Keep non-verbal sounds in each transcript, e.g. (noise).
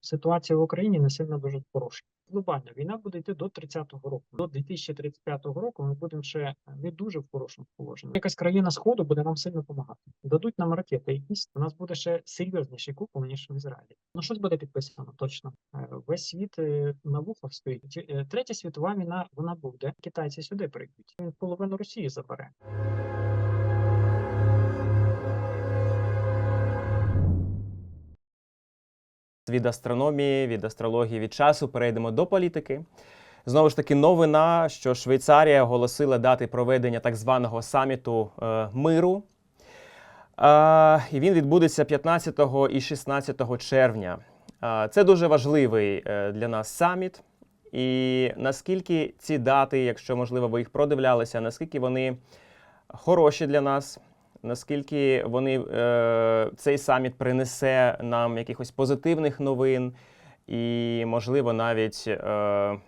ситуація в Україні не сильно дуже хороша. Глобально війна буде йти до 30-го року. До 2035 року ми будемо ще не дуже в хорошому положенні. Якась країна сходу буде нам сильно допомагати. Дадуть нам ракети якісь, у нас буде ще серйозніший купол, ніж в Ізраїлі. Ну щось буде підписано точно. Е, Весь світ е, на вухах стоїть. Е, Третя світова війна вона буде. Китайці сюди прийдуть. Він половину Росії забере. Від астрономії, від астрології, від часу перейдемо до політики. Знову ж таки, новина, що Швейцарія оголосила дати проведення так званого саміту е, миру. Е, і він відбудеться 15 і 16 червня. Е, це дуже важливий е, для нас саміт. І наскільки ці дати, якщо можливо ви їх продивлялися, наскільки вони хороші для нас, наскільки вони, е, цей саміт принесе нам якихось позитивних новин, і, можливо, навіть е,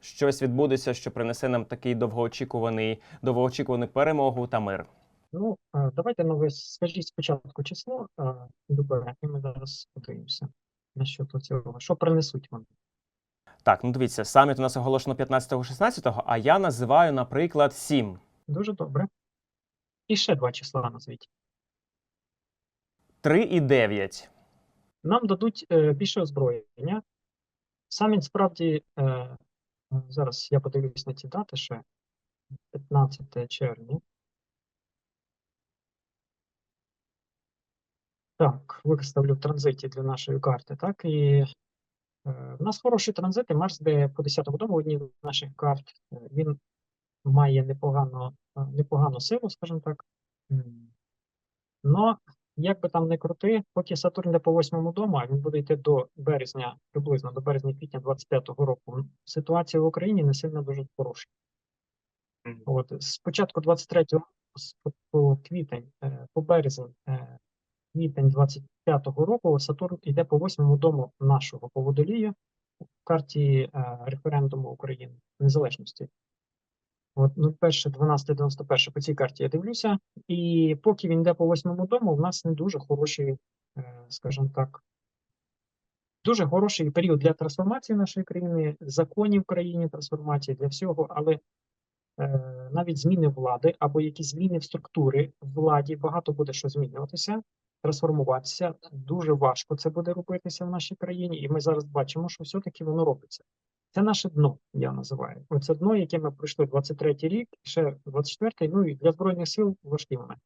щось відбудеться, що принесе нам такий довгоочікуваний, довгоочікувану перемогу та мир. Ну, е, давайте ну, ви скажіть спочатку число е, любе, і ми зараз подивимося на що цього. Що принесуть вони? Так, ну дивіться, саміт у нас оголошено 15-16, а я називаю, наприклад, 7. Дуже добре. І ще два числа назвіть. 3 і 9. Нам дадуть е, більше озброєння. Саміт справді, е, зараз я подивлюсь на ці дати ще. 15 червня. Так, виставлю в транзиті для нашої карти. Так, і е, в нас хороший транзит, і Марс де по 10-му дому в одній з наших карт. Е, Він має непогану, е, непогану силу, скажімо так. Но, як би там не крути, поки Сатурн йде по восьмому дому, а він буде йти до березня, приблизно до березня-квітня 25-го року, ситуація в Україні не сильно дуже хороша. От, з початку 23-го с- по, по квітень, е, по березень, е, квітень 25-го року Сатурн йде по восьмому дому нашого по водолію в карті референдуму України незалежності. От, ну, перше, 12-91 по цій карті я дивлюся, і поки він йде по восьмому дому, в нас не дуже хороший, е, скажімо так, дуже хороший період для трансформації нашої країни, законів в країні, трансформації для всього, але е, навіть зміни влади або якісь зміни в структури владі, багато буде що змінюватися, трансформуватися. Дуже важко це буде робитися в нашій країні, і ми зараз бачимо, що все-таки воно робиться. Це наше дно, я називаю. Оце дно, яке ми пройшли 23-й рік, ще 24-й, ну і для Збройних сил важкі моменти.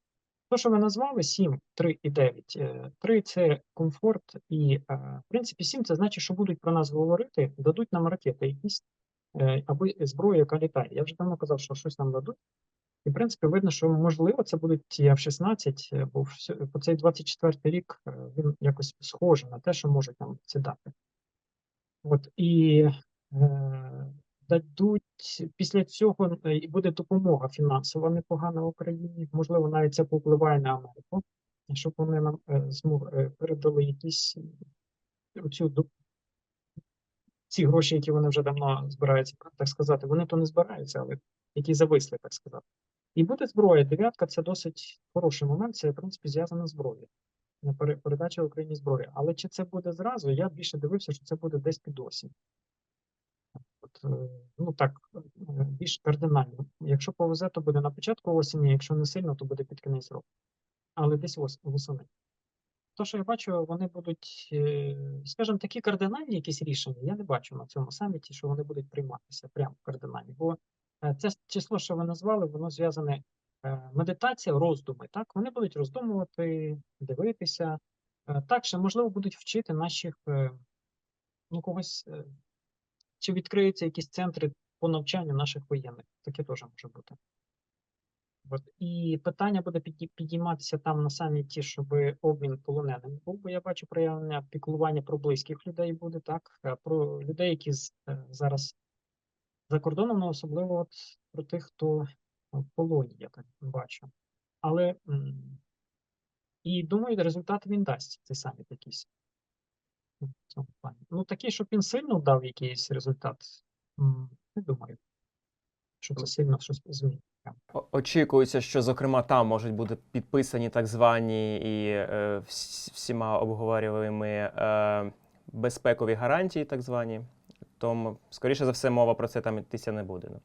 То, що ви назвали 7, 3 і 9. 3 – це комфорт, і, е, в принципі, 7 – це значить, що будуть про нас говорити, дадуть нам ракети якісь, е, або зброю, яка літає. Я вже давно казав, що щось нам дадуть. І, в принципі, видно, що можливо це будуть ті F-16, е, бо по цей 24 рік е, він якось схожий на те, що можуть нам це дати. От і е, дадуть після цього е, і буде допомога фінансова непогана Україні. Можливо, навіть це повпливає на Америку, щоб вони нам е, змог, е, передали якісь е, оцю ці гроші, які вони вже давно збираються, так сказати, вони то не збираються, але які зависли, так сказати. І буде зброя. Дев'ятка це досить хороший момент. Це в принципі зв'язана зброя. Передача Україні зброї. Але чи це буде зразу? Я більше дивився, що це буде десь під осінь. От, е, ну так, е, більш кардинально. Якщо повезе, то буде на початку осені, якщо не сильно, то буде під кінець року. Але десь ос- восени. То, що я бачу, вони будуть, е, скажімо, такі кардинальні якісь рішення, я не бачу на цьому саміті, що вони будуть прийматися прямо кардинальні. Бо це число, що ви назвали, воно зв'язане медитація, роздуми. Так, вони будуть роздумувати, дивитися. Так, ще можливо будуть вчити наших ну, когось, чи відкриються якісь центри по навчанню наших воєнних. Таке теж може бути. От. І питання буде підійматися там на саміті, щоб обмін полоненим був, бо я бачу проявлення піклування про близьких людей буде, так, про людей, які е, зараз за кордоном, ну, особливо от про тих, хто в полоні, я так бачу. Але і думаю, результат він дасть цей саміт якийсь. В. Ну, такий, щоб він сильно дав якийсь результат, не думаю, що це сильно щось змінить. Очікується, що зокрема там можуть бути підписані так звані і е, всіма обговорювані е, безпекові гарантії, так звані. Тому, скоріше за все, мова про це там йтися не буде. Ну.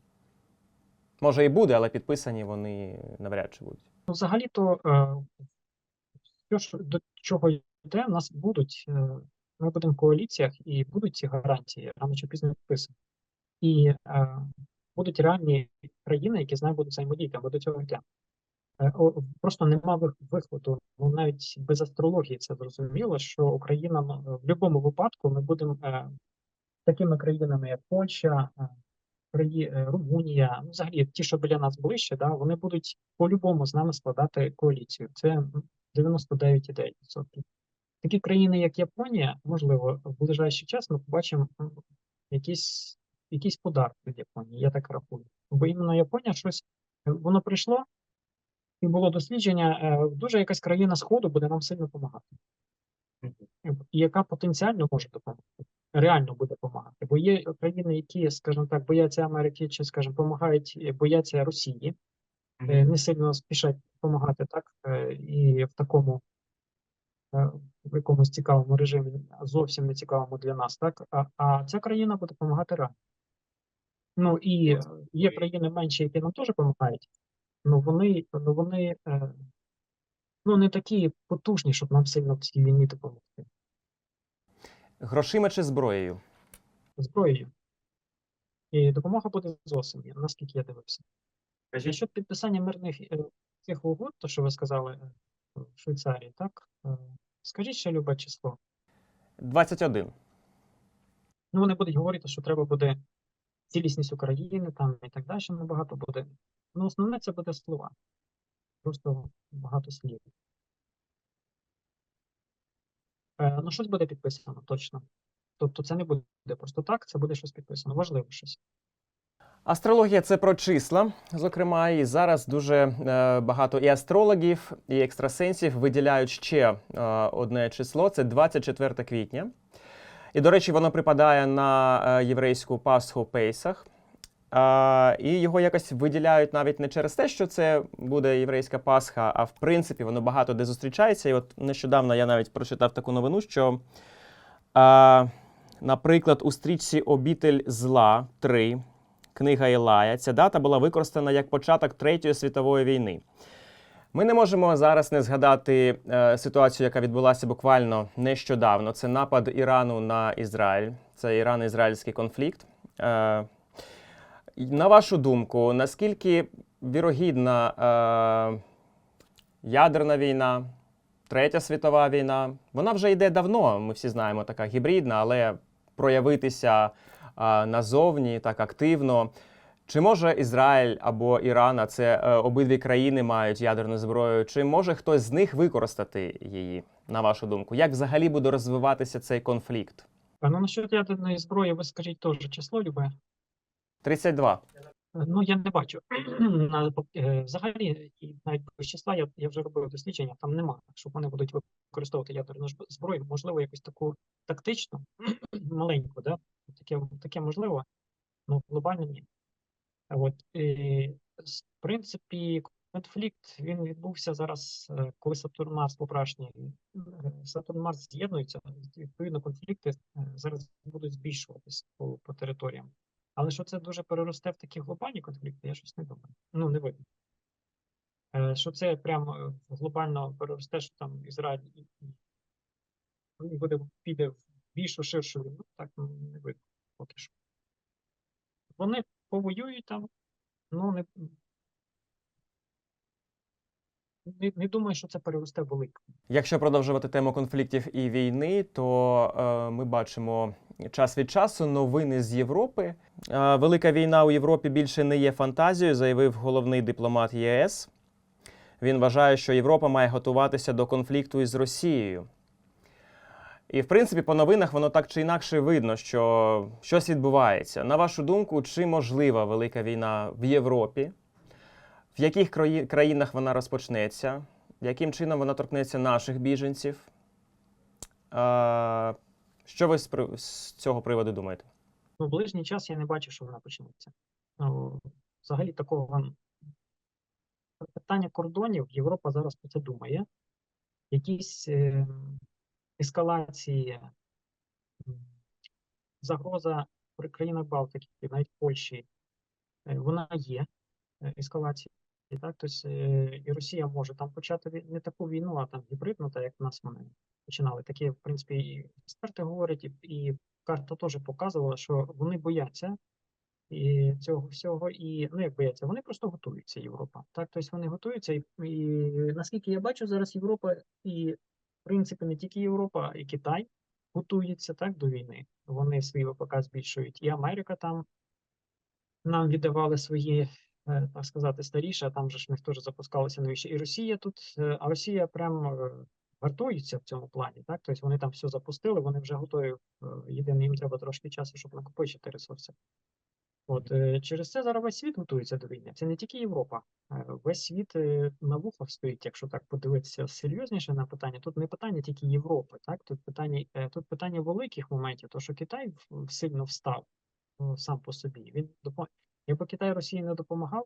Може і буде, але підписані вони навряд чи будуть. Ну, взагалі-то, е, що до чого йде, у нас будуть, е, ми будемо в коаліціях і будуть ці гарантії рано чи пізно підписані. І е, будуть реальні країни, які з нами будуть взаємодіяти, або до цього. Е, Просто нема виходу. Ну навіть без астрології це зрозуміло, що Україна ну, в будь-якому випадку ми будемо е, такими країнами, як Польща, е, е, Румунія, ну, взагалі ті, що біля нас ближче, да, вони будуть по-любому з нами складати коаліцію. Це 99,9%. Такі країни, як Японія, можливо, в ближайший час ми побачимо м, якісь, якісь від Японії, я так рахую. Бо іменно Японія щось, е, воно прийшло, і було дослідження, е, дуже якась країна Сходу буде нам сильно допомагати. І яка потенціально може допомогти, реально буде допомагати. Бо є країни, які, скажімо так, бояться Америки, чи, скажімо, допомагають, е, бояться Росії, е, не сильно спішать допомагати, так, е, і в такому е, в якомусь цікавому режимі, зовсім не цікавому для нас, так, а, а ця країна буде допомагати реально. Ну і е, є країни менші, які нам теж допомагають, ну вони, ну вони е, ну, не такі потужні, щоб нам сильно в цій війні допомогти. Грошима чи зброєю? зброєю. І допомога буде з осені, наскільки я дивився. Щодо підписання мирних е, цих угод, то що ви сказали е, в Швейцарії, так? Скажіть ще любе число. 21. Ну, вони будуть говорити, що треба буде цілісність України там і так далі, набагато буде. Ну, основне це буде слова. Просто багато слів. Е, ну, щось буде підписано, точно. Тобто це не буде просто так, це буде щось підписано. Важливо щось. Астрологія це про числа, зокрема, і зараз дуже е, багато і астрологів, і екстрасенсів виділяють ще е, одне число це 24 квітня. І, до речі, воно припадає на е, єврейську Пасху Пейсах. І його якось виділяють навіть не через те, що це буде єврейська Пасха, а в принципі воно багато де зустрічається. І от нещодавно я навіть прочитав таку новину, що, наприклад, у стрічці Обітель зла 3 книга Ілая, ця дата була використана як початок Третьої світової війни. Ми не можемо зараз не згадати е, ситуацію, яка відбулася буквально нещодавно. Це напад Ірану на Ізраїль, це Ірано-ізраїльський конфлікт. Е, на вашу думку, наскільки вірогідна е, ядерна війна, Третя світова війна? Вона вже йде давно, ми всі знаємо, така гібридна, але проявитися назовні так активно. Чи може Ізраїль або Іран, а це е, обидві країни мають ядерну зброю, чи може хтось з них використати її, на вашу думку? Як взагалі буде розвиватися цей конфлікт? Ну, насчет ядерної зброї, ви скажіть теж число любе. 32. Ну, я не бачу. (clears throat) Е, Взагалі, і навіть без числа я, я вже робив дослідження, там нема, щоб вони будуть використовувати ядерну зброю, можливо, якусь таку тактичну, (clears throat) маленьку, да? таке, таке можливо, ну глобально ні. От, і, в принципі, конфлікт він відбувся зараз, е, коли Сатурн Марс покращені. Сатурн Марс з'єднуються, відповідно, конфлікти е, зараз будуть збільшуватись по, по територіям. Але що це дуже переросте в такі глобальні конфлікти, я щось не думаю. Ну, не видно. Е, Що це прямо е, глобально переросте, що там Ізраїль і- буде піде в більшу ширшу війну, так ну, не видно поки що. Вони повоюють там, ну не, не, не думаю, що це переросте велике. Якщо продовжувати тему конфліктів і війни, то е, ми бачимо час від часу новини з Європи. Е, Велика війна у Європі більше не є фантазією, заявив головний дипломат ЄС. Він вважає, що Європа має готуватися до конфлікту із Росією. І, в принципі, по новинах воно так чи інакше видно, що щось відбувається. На вашу думку, чи можлива велика війна в Європі? В яких краї- країнах вона розпочнеться? Яким чином вона торкнеться наших біженців? Що ви з, цього приводу думаєте? Ну, в ближній час я не бачу, що вона почнеться. Ну, взагалі такого питання кордонів Європа зараз про це думає. Якісь е, ескалації загроза при країнах Балтики, навіть Польщі, е, вона є е, ескалації. Так, тобто, е, і Росія може там почати не таку війну, а там гібридну, так як в нас вони починали. Такі, в принципі, і експерти говорять, і, і карта теж показувала, що вони бояться і цього всього, і ну як бояться, вони просто готуються, Європа. Так, тобто вони готуються, і, і наскільки я бачу, зараз Європа і, в принципі, не тільки Європа, а і Китай готуються так до війни. Вони свій ВПК збільшують, і Америка там нам віддавали свої, е, так сказати, старіші, а там же ж в них теж запускалися новіші. І Росія тут, е, а Росія прям е, гартується в цьому плані, так? Тобто вони там все запустили, вони вже готові. е, Єдине, їм треба трошки часу, щоб накопичити ресурси. От е, через це зараз весь світ готується до війни. Це не тільки Європа. Е, Весь світ е, на вухах стоїть, якщо так подивитися серйозніше на питання. Тут не питання тільки Європи, так тут питання, е, тут питання великих моментів, то що Китай сильно встав сам по собі. Він. Якби Китай Росії не допомагав,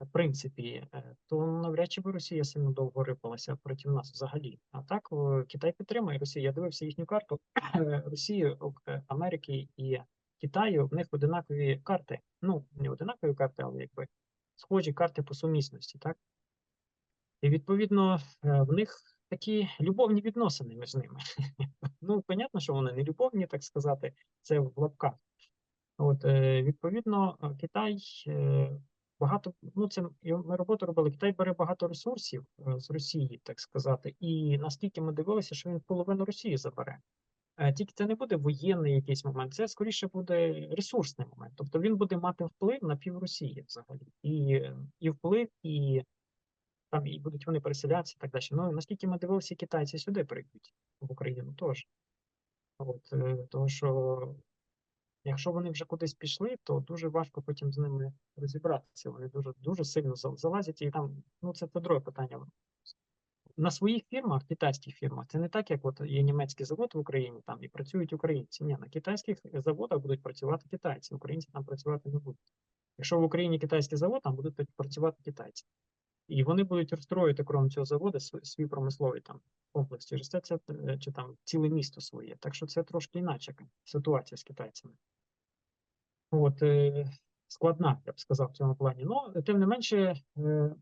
в принципі, е, то навряд чи би Росія сильно довго рипалася проти нас взагалі. А так Китай підтримує Росію. Я дивився їхню карту (clears throat) Росії, е, Америки і Китаю. В них одинакові карти. Ну, не одинакові карти, але якби схожі карти по сумісності, так? І відповідно е, в них такі любовні відносини між ними. (laughs) Ну, понятно, що вони не любовні, так сказати, це в лапках. От, е, відповідно, е, Китай багато, ну це ми роботу робили. Китай бере багато ресурсів е, з Росії, так сказати, і наскільки ми дивилися, що він половину Росії забере. Тільки це не буде воєнний якийсь момент, це скоріше буде ресурсний момент. Тобто він буде мати вплив на пів Росії взагалі. І, і вплив, і там і будуть вони переселятися і так далі. Ну наскільки ми дивилися, китайці сюди прийдуть в Україну теж. От, тому що Якщо вони вже кудись пішли, то дуже важко потім з ними розібратися. Вони дуже дуже сильно залазять, і там ну це це друге питання. На своїх фірмах, китайських фірмах, це не так, як от є німецький завод в Україні там і працюють українці. Ні, на китайських заводах будуть працювати китайці, українці там працювати не будуть. Якщо в Україні китайський завод, там будуть працювати китайці. І вони будуть розстроювати, крім цього заводу, св- свій промисловий там комплекс. Через це це е, чи там ціле місто своє. Так що це трошки інакше ситуація з китайцями. От, е, складна, я б сказав, в цьому плані. Ну, тим не менше, е,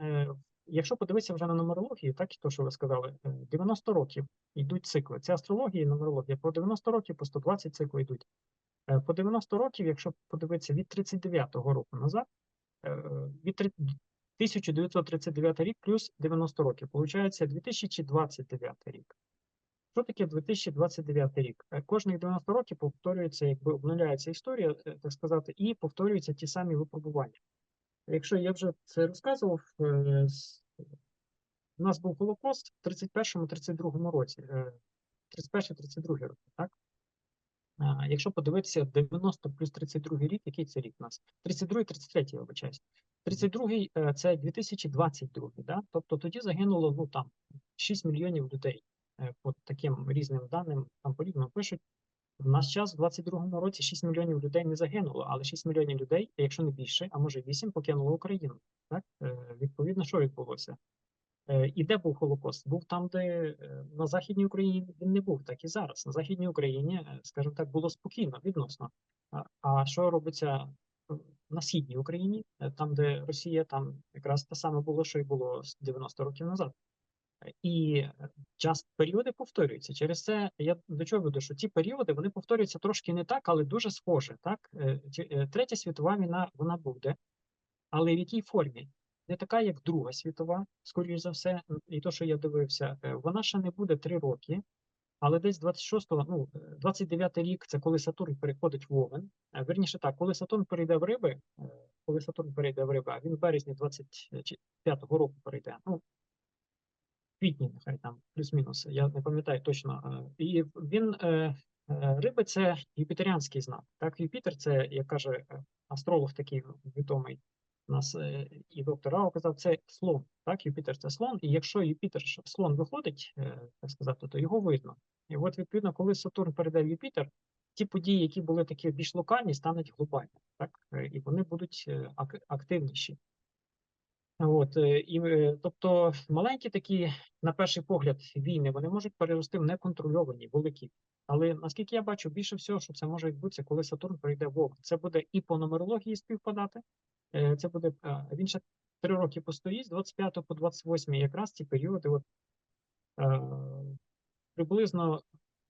е, якщо подивитися вже на нумерологію, так і то, що ви сказали, е, 90 років йдуть цикли. Це астрологія і нумерологія. По 90 років, по 120 цикли йдуть. По 90 років, якщо подивитися від 39-го року назад, від три- 1939 рік плюс 90 років, виходить 2029 рік. Що таке 2029 рік? Е, Кожних 90 років повторюється, якби обнуляється історія, е, так сказати, і повторюються ті самі випробування. Якщо я вже це розказував, е, у нас був Голокост в 31-32 році, е, 31-32 роки, так? Якщо подивитися 90 плюс 32 рік, який це рік у нас? 32 33 я вибачаюсь. 32 е, це 2022, да? Тобто тоді загинуло ну там 6 мільйонів людей. Е, По таким різним даним там по-різному пишуть. В наш час, в 22-му році, 6 мільйонів людей не загинуло, але 6 мільйонів людей, якщо не більше, а може 8, покинуло Україну. Так? Е, Відповідно, що відбулося? Е, І де був Холокост? Був там, де на Західній Україні він не був, так і зараз. На Західній Україні, скажімо так, було спокійно відносно. А, що робиться на Східній Україні, там, де Росія, там якраз те саме було, що й було з 90 років назад. І е, час періоди повторюються. Через це я до чого веду, що ці періоди вони повторюються трошки не так, але дуже схоже. Так, Е, е, третя світова війна вона буде, але в якій формі? Не така, як Друга світова, скоріш за все, і то, що я дивився, вона ще не буде три роки, але десь 26-го, ну, е, 29-й рік це коли Сатурн переходить в Овен. Е, Вірніше так, коли Сатурн перейде в риби, коли Сатурн перейде в риби, а він в березні 25-го року перейде. Ну, квітні, нехай там плюс-мінус, я не пам'ятаю точно. Е, І він е, е, риби це юпітеріанський знак. Так, Юпітер це, як каже астролог такий відомий нас і доктор Рао казав, це слон. Так, Юпітер це слон, і якщо Юпітер слон виходить, так сказати, то його видно. І от відповідно, коли Сатурн перейде в Юпітер, ті події, які були такі більш локальні, стануть глобальними, так, і вони будуть активніші. От, е, і, е, тобто маленькі такі, на перший погляд, війни, вони можуть перерости в неконтрольовані, великі. Але наскільки я бачу, більше всього, що це може відбутися, коли Сатурн прийде в Овен. Це буде і по нумерології співпадати. е, Це буде він ще три роки постоїть, з 25 по 28 якраз ці періоди, от, приблизно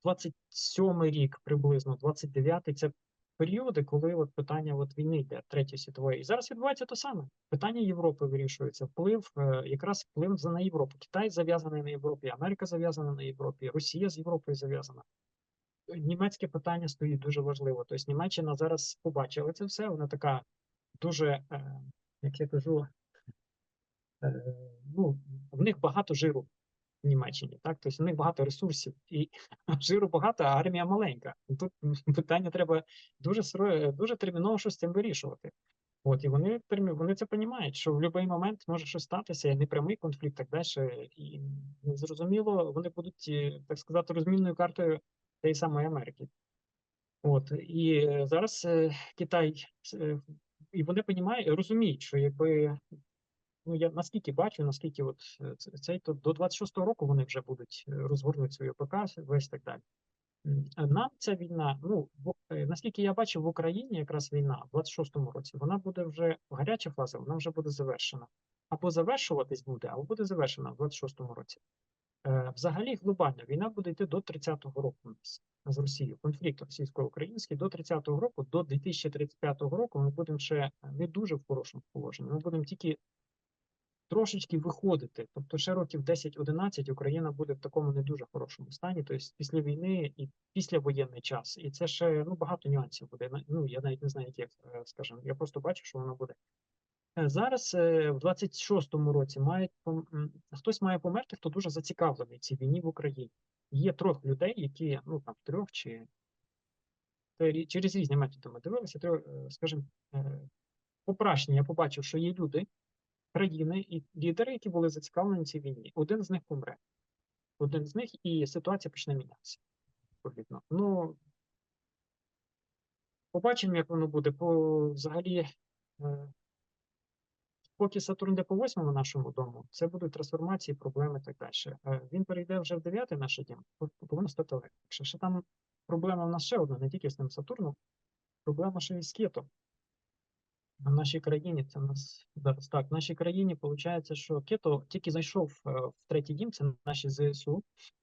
27 рік, приблизно 29 це періоди, коли от питання от війни йде третьої світової. І зараз відбувається те саме. Питання Європи вирішується. Вплив, е, якраз вплив на Європу. Китай зав'язаний на Європі, Америка зав'язана на Європі, Росія з Європою зав'язана. Німецьке питання стоїть дуже важливо. Тобто Німеччина зараз побачила це все. Вона така дуже, е, як я кажу, е, ну, в них багато жиру Німеччині, так? Тобто в них багато ресурсів, і (laughs) жиру багато, а армія маленька. Тут (laughs) питання треба дуже дуже терміново щось з цим вирішувати. От, і вони вони це розуміють, що в будь-який момент може щось статися, непрямий конфлікт, так далі. І зрозуміло, вони будуть, е, так сказати, розмінною картою тієї самої Америки. От, і е, зараз е, Китай, і вони розуміють, що якби ну я наскільки бачу, наскільки от е, цей то до 26-го року вони вже будуть е, розгорнути свою ПК, весь так далі. Нам ця війна, ну е, наскільки я бачу, в Україні якраз війна в 26-му році, вона буде вже гаряча фаза, вона вже буде завершена. Або завершуватись буде, або буде завершена в 26-му році. Взагалі глобально війна буде йти до 30-го року з Росією. Конфлікт російсько-український до 30-го року, до 2035 року ми будемо ще не дуже в хорошому положенні. Ми будемо тільки трошечки виходити. Тобто ще років 10-11 Україна буде в такому не дуже хорошому стані, тобто після війни і післявоєнний час. І це ще ну, багато нюансів буде. Ну, я навіть не знаю, яких, е, скажімо, я просто бачу, що воно буде. Е, Зараз е, в 26-му році мають хтось має померти, хто дуже зацікавлений цій війні в Україні. Є трьох людей, які ну там трьох чи через різні методи ми дивилися. Скажімо, попрашні я побачив, що є люди, країни і лідери, які були зацікавлені в цій війні. Один з них помре, один з них, і ситуація почне мінятися. Відповідно. Ну побачимо, як воно буде. По взагалі. е, Поки Сатурн йде по восьмому нашому дому, це будуть трансформації, проблеми і так далі. Е, Він перейде вже в дев'ятий наш дім, повинно стати легше. Ще там проблема в нас ще одна, не тільки з ним Сатурном, проблема ще й з Кетом. В нашій країні це в нас зараз так. В нашій країні виходить, що Кето тільки зайшов е, в третій дім, це наші ЗСУ,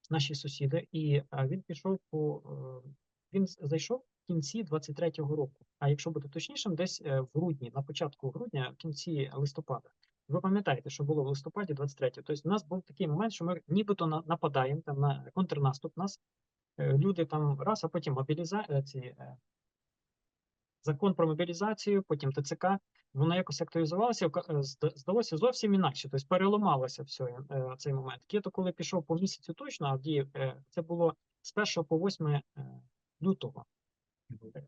наші сусіди, і е, він пішов по е, він зайшов в кінці 23-го року. А якщо бути точнішим, десь е, в грудні, на початку грудня, в кінці листопада. Ви пам'ятаєте, що було в листопаді 23-го. Тобто, у нас був такий момент, що ми нібито нападаємо там на контрнаступ. Нас е, люди там раз, а потім мобіліза... закон про мобілізацію, потім ТЦК, воно якось актуалізувалося, ока- е, зда- здалося зовсім інакше, тобто переламалося все е, цей момент. Кето, коли пішов по місяцю точно, Авдіїв, е, це було з 1 по 8 е, лютого.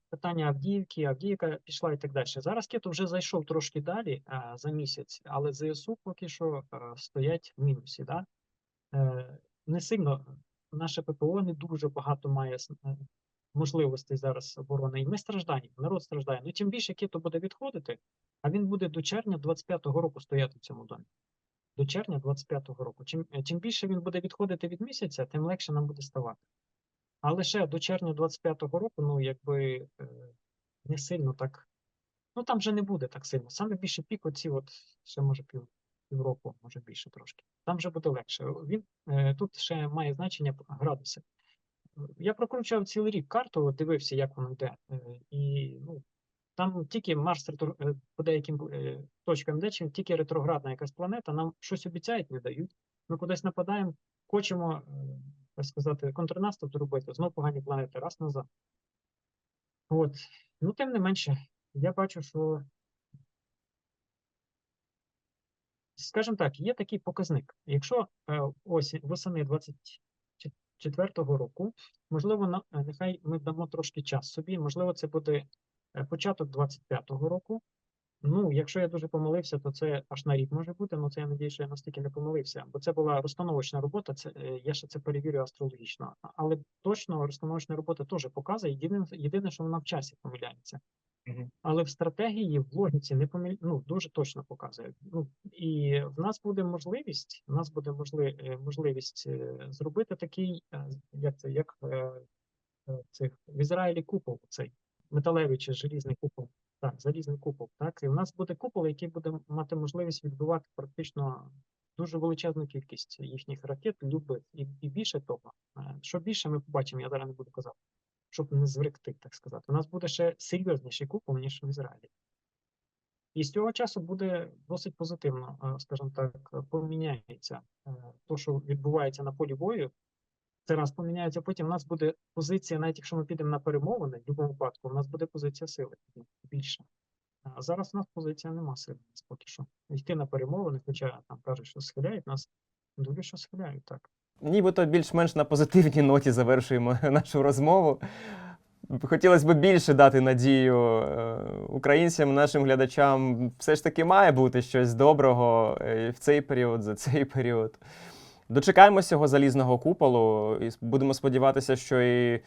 Питання Авдіївки, Авдіївка пішла і так далі. Зараз Кето вже зайшов трошки далі е, за місяць, але ЗСУ поки що е, стоять в мінусі. Да? Е, Не сильно наше ППО не дуже багато має можливостей зараз оборони. І ми страждаємо, народ страждає. Ну чим більше Кито буде відходити, а він буде до червня 25-го року стояти в цьому домі. До червня 25-го року. Чим, е, чим більше він буде відходити від місяця, тим легше нам буде ставати. А лише до червня 25-го року, ну якби е, не сильно так. Ну там вже не буде так сильно. Саме більше пік, оці от ще може пів, півроку, може більше трошки. Там вже буде легше. Він е, тут ще має значення градуси. Я прокручував цілий рік карту, дивився, як воно йде. е, І ну, там тільки Марс е, по деяким е, точкам йде, тільки ретроградна якась планета, нам щось обіцяють, не дають. Ми кудись нападаємо, хочемо, так сказати, контрнаступ зробити, знов погані планети, раз назад. От. Ну, тим не менше, я бачу, що, скажімо так, є такий показник. Якщо осінь, восени 24-го року, можливо, е, нехай ми дамо трошки час собі, можливо, це буде е, початок 25-го року. Ну, якщо я дуже помилився, то це аж на рік може бути, але це я надію, що я настільки не помилився. Бо це була розстановочна робота, це, е, я ще це перевірю астрологічно. Але точно розстановочна робота теж показує, єдине, єдине, що вона в часі помиляється. Але в стратегії, в логіці не помиль... ну, дуже точно показує. Ну, і в нас буде можливість, в нас буде можли... е, можливість е, зробити такий, е, як це, як цих в Ізраїлі купол, цей металевий чи желізний купол. Так, залізний купол. Так, і в нас буде купол, який буде мати можливість відбивати практично дуже величезну кількість їхніх ракет, любих і, і більше того. Що більше ми побачимо, я зараз не буду казати, щоб не звректи, так сказати. У нас буде ще серйозніший купол, ніж в Ізраїлі. І з цього часу буде досить позитивно, е, скажімо так, поміняється е, то, що відбувається на полі бою. Це раз поміняється, потім у нас буде позиція, навіть якщо ми підемо на перемовини, в будь-якому випадку, у нас буде позиція сили більше. А зараз у нас позиція нема сили поки що. Йти на перемовини, хоча там кажуть, що схиляють нас, дуже що схиляють так. Нібито більш-менш на позитивній ноті завершуємо (laughs) нашу розмову. Хотілося б більше дати надію е, українцям, нашим глядачам. Все ж таки має бути щось доброго е, в цей період, за цей період. Дочекаємося цього залізного куполу і будемо сподіватися, що і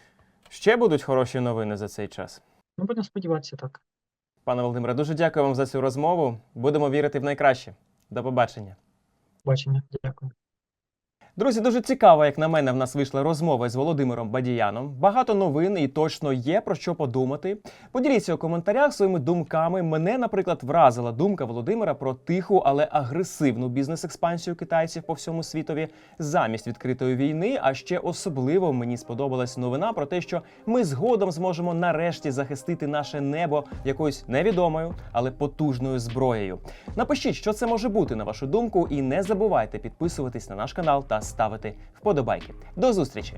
ще будуть хороші новини за цей час. Ну, будемо сподіватися так. Пане Володимире, дуже дякую вам за цю розмову. Будемо вірити в найкраще. До побачення. Бачення. Дякую. Друзі, дуже цікаво, як на мене, в нас вийшла розмова з Володимиром Бадіяном. Багато новин і точно є про що подумати. Поділіться у коментарях своїми думками. Мене, наприклад, вразила думка Володимира про тиху, але агресивну бізнес-експансію китайців по всьому світові замість відкритої війни. А ще особливо мені сподобалась новина про те, що ми згодом зможемо нарешті захистити наше небо якоюсь невідомою, але потужною зброєю. Напишіть, що це може бути на вашу думку, і не забувайте підписуватись на наш канал та ставити вподобайки. До зустрічі!